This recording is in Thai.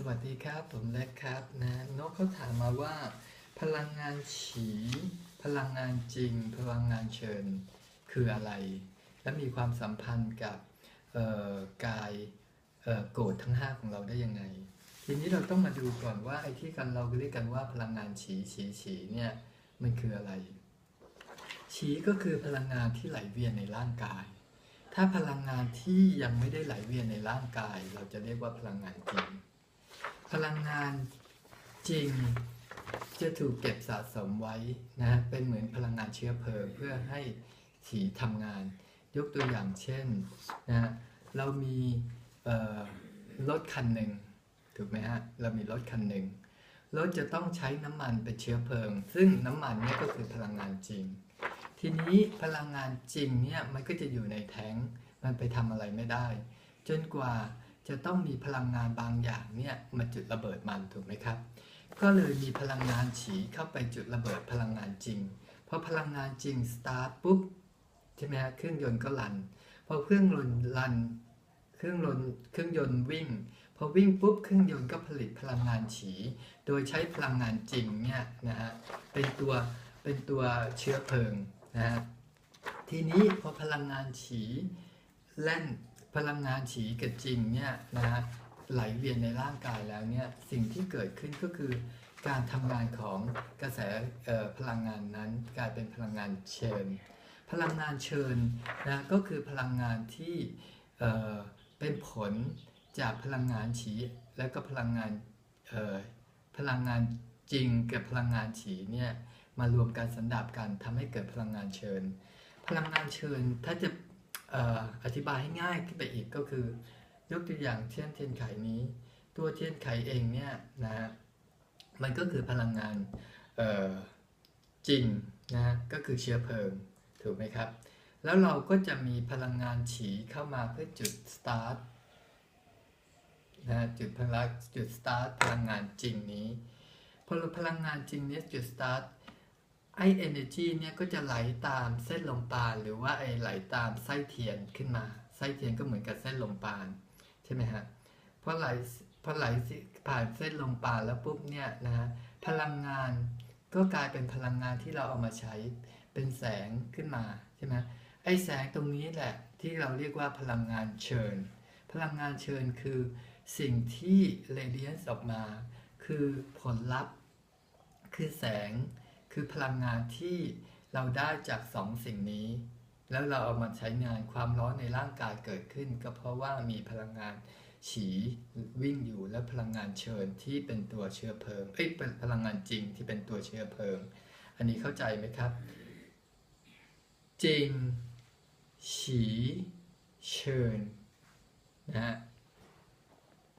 สวัสดีครับผมเล็กครับนะนกเขาถามมาว่า พลังงานฉี พลังงานจริง พลังงานเชิญคืออะไร และมีความสัมพันธ์กับกายโกรธทั้ง 5 ของเราได้ยังไง ทีนี้เราต้องมาดูก่อนว่าไอ้ที่กันเราเรียกกันว่าพลังงานฉีฉีฉีเนี่ยมันคืออะไร ฉีก็คือพลังงานที่ไหลเวียนในร่างกาย ถ้าพลังงานที่ยังไม่ได้ไหลเวียนในร่างกาย เราจะเรียกว่าพลังงานจริง พลังงานจริง จะถูกเก็บสะสมไว้นะเป็นเหมือนพลังงานเชื้อเพลิงเพื่อให้ถีทำงาน ยกตัวอย่างเช่นนะเรามีรถคันหนึ่งถูกไหมฮะเรามีรถคันหนึ่งรถจะต้องใช้น้ำมันเป็นเชื้อเพลิง ซึ่งน้ำมันเนี่ยก็คือพลังงานจริง ทีนี้พลังงานจริงเนี่ยมันก็จะอยู่ในแท้งมันไปทำอะไรไม่ได้ จนกว่า จะต้องมีพลังงานบางอย่างเนี่ยมาจุดระเบิดมันถูกไหมครับ ก็เลยมีพลังงานฉีเข้าไปจุดระเบิดพลังงานจริงพอพลังงานจริงสตาร์ทปุ๊บใช่ไหมฮะเครื่องยนต์ก็รันพอเครื่องยนต์รันเครื่องยนต์เครื่องยนต์วิ่งพอวิ่งปุ๊บเครื่องยนต์ก็ผลิตพลังงานฉี โดยใช้พลังงานจริงเนี่ยนะฮะเป็นตัวเป็นตัวเชื้อเพลิงนะฮะทีนี้พอพลังงานฉีแล่น พลังงานฉีกับจริงเนี่ยนะฮะไหลเวียนในร่างกายแล้วเนี่ยสิ่งที่เกิดขึ้นก็คือการทำงานของกระแสพลังงานนั้นกลายเป็นพลังงานเชิญ พลังงานเชิญนะก็คือพลังงานที่เเป็นผลจากพลังงานฉีและก็พลังงานพลังงานจริงกับพลังงานฉีเนี่ยมารวมกันสันดาบกันทำให้เกิดพลังงานเชิญ พลังงานเชิญถ้าจะ อธิบายให้ง่ายขึ้นไปอีกก็คือ ยกตัวอย่างเช่นเทียนไขนี้ ตัวเทียนไขเองเนี่ยนะมันก็คือพลังงานจริงนะก็คือเชื้อเพลิงถูกไหมครับ แล้วเราก็จะมีพลังงานฉีเข้ามาเพื่อจุดสตาร์ทนะจุดพลังจุดสตาร์ทพลังงานจริงนี้พอพลังงานจริงนี้จุดสตาร์ท ไอเอเนจีเนี่ยก็จะไหลตามเส้นลมปราณหรือว่าไอไหลตามไส้เทียนขึ้นมา ไส้เทียนก็เหมือนกับเส้นลมปราณใช่ไหมฮะพอไหลพอไหลผ่านเส้นลมปราณแล้วปุ๊บเนี่ยนะฮะพลังงานก็กลายเป็นพลังงานที่เราเอามาใช้เป็นแสงขึ้นมาใช่ไหมไอ้แสงตรงนี้แหละที่เราเรียกว่าพลังงานเชิญ พลังงานเชิญคือสิ่งที่เรเดียนออกมา คือผลลัพธ์ คือแสง คือพลังงานที่เราได้จากสองสิ่งนี้ แล้วเราเอามาใช้งานความร้อนในร่างกายเกิดขึ้น ก็เพราะว่ามีพลังงานฉีวิ่งอยู่และพลังงานเชิญที่เป็นตัวเชื้อเพลิงเอ้ยเป็นพลังงานจริงที่เป็นตัวเชื้อเพลิง อันนี้เข้าใจไหมครับ จริงฉีเชิญนะฮะ